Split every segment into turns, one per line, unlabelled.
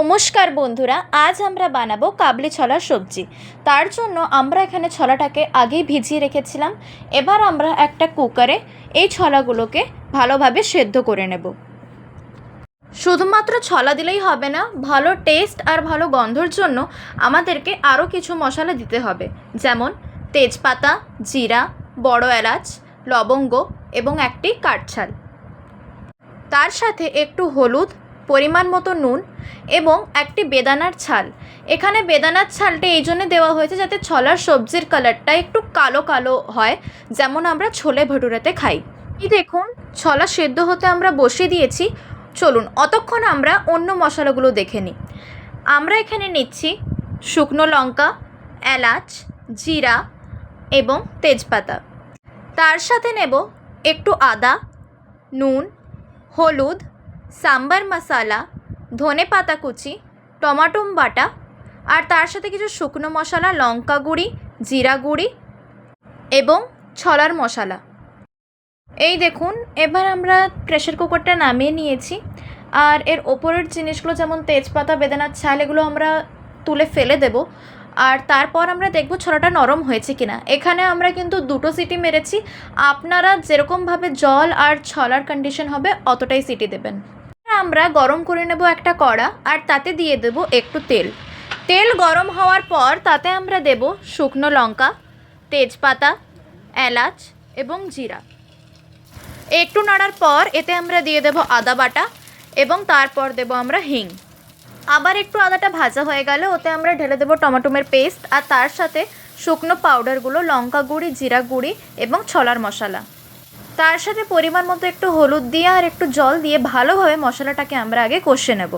নমস্কার বন্ধুরা, আজ আমরা বানাবো কাবলি ছলার সবজি। তার জন্য আমরা এখানে ছলাটাকে আগেই ভিজিয়ে রেখেছিলাম। এবার আমরা একটা কুকারে এই ছলাগুলোকে ভালোভাবে সেদ্ধ করে নেব। শুধুমাত্র ছলা দিলেই হবে না, ভালো টেস্ট আর ভালো গন্ধর জন্য আমাদেরকে আরও কিছু মশলা দিতে হবে। যেমন তেজপাতা, জিরা, বড় এলাচ, লবঙ্গ এবং একটি কাঠছাল। তার সাথে একটু হলুদ পরিমাণ মতো নুন এবং একটি বেদানার ছাল। এখানে বেদানার ছালটা এই জন্যে দেওয়া হয়েছে যাতে ছলার সবজির কালারটা একটু কালো কালো হয়, যেমন আমরা ছোলে ভটুরাতে খাই। এই দেখুন, ছলা সেদ্ধ হতে আমরা বসিয়ে দিয়েছি। চলুন, অতক্ষণ আমরা অন্য মশলাগুলো দেখে নিই। আমরা এখানে নিচ্ছি শুকনো লঙ্কা, এলাচ, জিরা এবং তেজপাতা। তার সাথে নেব একটু আদা, নুন, হলুদ সাম্বার মশালা, ধনে পাতা কুচি, টমাটো বাটা আর তার সাথে কিছু শুকনো মশলা, লঙ্কা গুঁড়ি, জিরা গুঁড়ি এবং ছলার মশলা। এই দেখুন, এবার আমরা প্রেশার কুকারটা নামিয়ে নিয়েছি। আর এর ওপরের জিনিসগুলো যেমন তেজপাতা বেদানার ছাল, এগুলো আমরা তুলে ফেলে দেব। আর তারপর আমরা দেখব ছলাটা নরম হয়েছে কিনা। এখানে আমরা কিন্তু দুটো সিটি মেরেছি। আপনারা যেরকমভাবে জল আর ছলার কন্ডিশন হবে, অতটাই সিটি দেবেন। আমরা গরম করে নেব একটা কড়া আর তাতে দিয়ে দেব একটু তেল। তেল গরম হওয়ার পর তাতে আমরা দেব শুকনো লঙ্কা, তেজপাতা, এলাচ এবং জিরা। একটু নাড়ার পর এতে আমরা দিয়ে দেব আদা বাটা এবং তারপর দেব আমরা হিং। আবার একটু আদাটা ভাজা হয়ে গেলে ওতে আমরা ঢেলে দেবো টমাটোমের পেস্ট আর তার সাথে শুকনো পাউডারগুলো লঙ্কা গুঁড়ি, জিরা গুঁড়ি এবং ছলার মশলা। তার সাথে পরিমাণ মতো একটু হলুদ দিয়ে আর একটু জল দিয়ে ভালোভাবে মশলাটাকে আমরা আগে কষে নেব।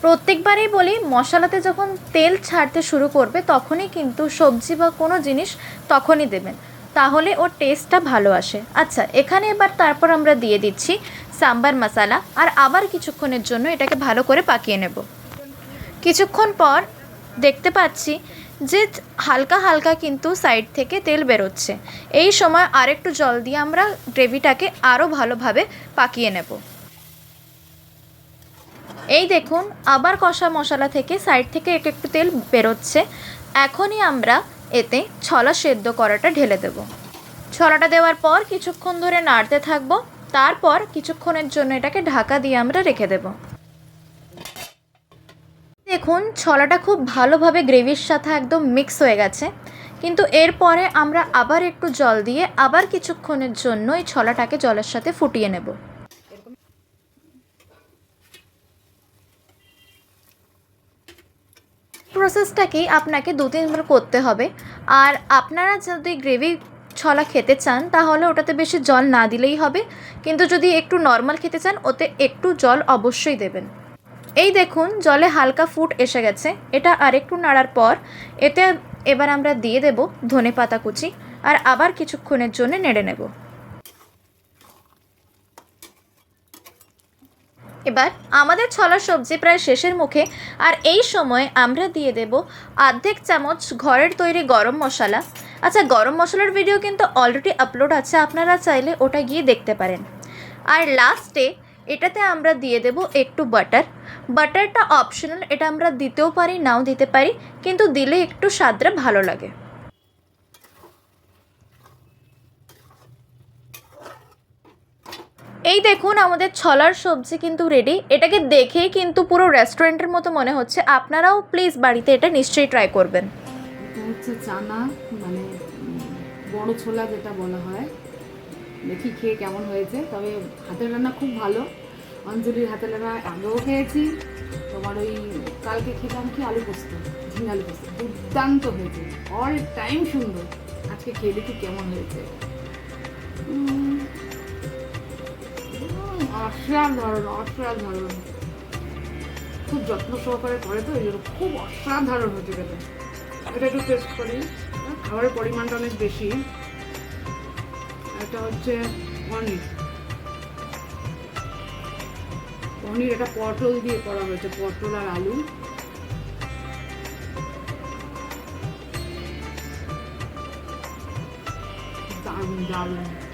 প্রত্যেকবারেই বলি, মশলাতে যখন তেল ছাড়তে শুরু করবে, তখনই কিন্তু সবজি বা কোনো জিনিস তখনই দেবেন। তাহলে ওর টেস্টটা ভালো আসে। আচ্ছা এখানে এবার তারপর আমরা দিয়ে দিচ্ছি সাম্বার মশালা আর আবার কিছুক্ষণের জন্য এটাকে ভালো করে পাকিয়ে নেব। কিছুক্ষণ পর দেখতে পাচ্ছি যে হালকা হালকা কিন্তু সাইড থেকে তেল বেরোচ্ছে। এই সময় আরেকটু জল দিয়ে আমরা গ্রেভিটাকে আরও ভালোভাবে পাকিয়ে নেব। এই দেখুন, আবার কষা মশলা থেকে সাইড থেকে এক একটু তেল বেরোচ্ছে। এখনই আমরা এতে ছলা সেদ্ধ করাটা ঢেলে দেব। ছলাটা দেওয়ার পর কিছুক্ষণ ধরে নাড়তে থাকব। তারপর কিছুক্ষণের জন্য এটাকে ঢাকা দিয়ে আমরা রেখে দেব। দেখুন, ছলাটা খুব ভালোভাবে গ্রেভির সাথে একদম মিক্স হয়ে গেছে। কিন্তু এরপরে আমরা আবার একটু জল দিয়ে আবার কিছুক্ষণের জন্য এই ছলাটাকে জলের সাথে ফুটিয়ে নেব। প্রসেসটাকেই আপনাকে দু তিনবার করতে হবে। আর আপনারা যদি গ্রেভি ছলা খেতে চান, তাহলে ওটাতে বেশি জল না দিলেই হবে। কিন্তু যদি একটু নর্মাল খেতে চান, ওতে একটু জল অবশ্যই দেবেন। এই দেখুন, জলে হালকা ফুট এসে গেছে। এটা আরেকটু নাড়ার পর, এতে এবার আমরা দিয়ে দেব ধনে পাতা কুচি। আর আবার কিছুক্ষণের জন্য নেড়ে নেব। এবার আমাদের ছলা সবজি প্রায় শেষের মুখে, আর এই সময় আমরা দিয়ে দেব আর্ধেক চামচ ঘরের তৈরি গরম মশলা। আচ্ছা গরম মশলার ভিডিও কিন্তু অলরেডি আপলোড আছে, আপনারা চাইলে ওটা গিয়ে দেখতে পারেন। আর লাস্টে এটাতে আমরা দিয়ে দেব একটু বাটার বাটারটা অপশনাল এটা আমরা দিতেও পারি, নাও দিতে পারি, কিন্তু দিলে একটু স্বাদটা ভালো লাগে। এই দেখুন, আমাদের ছলার সবজি কিন্তু রেডি এটাকে দেখেই কিন্তু পুরো রেস্টুরেন্টের মতো মনে হচ্ছে। আপনারাও প্লিজ বাড়িতে এটা নিশ্চয়ই ট্রাই করবেন।
হচ্ছে চানা মানে বড় ছোলা যেটা বলা হয়। দেখি খেয়ে কেমন হয়েছে। তবে হাতের রান্না খুব ভালো। অঞ্জলির হাতের রান্না আগেও খেয়েছি। তোমার ওই কালকে খেলাম কি আলু পোস্ত? ঝিঙে আলু পোস্ত। দুর্দান্ত হয়েছে। অল টাইম সুন্দর। আজকে খেয়ে দেখি কেমন হয়েছে। অসাধারণ অসাধারণ। খুব যত্ন সহকারে করে তো, এই জন্য খুব অসাধারণ হতে গেলে এটা একটু টেস্ট করি। হ্যাঁ, খাবারের পরিমাণটা অনেক বেশি। এটা হচ্ছে পনির। পনির এটা পটল দিয়ে করা হয়েছে, পটল আর আলু। দারুণ দারুণ।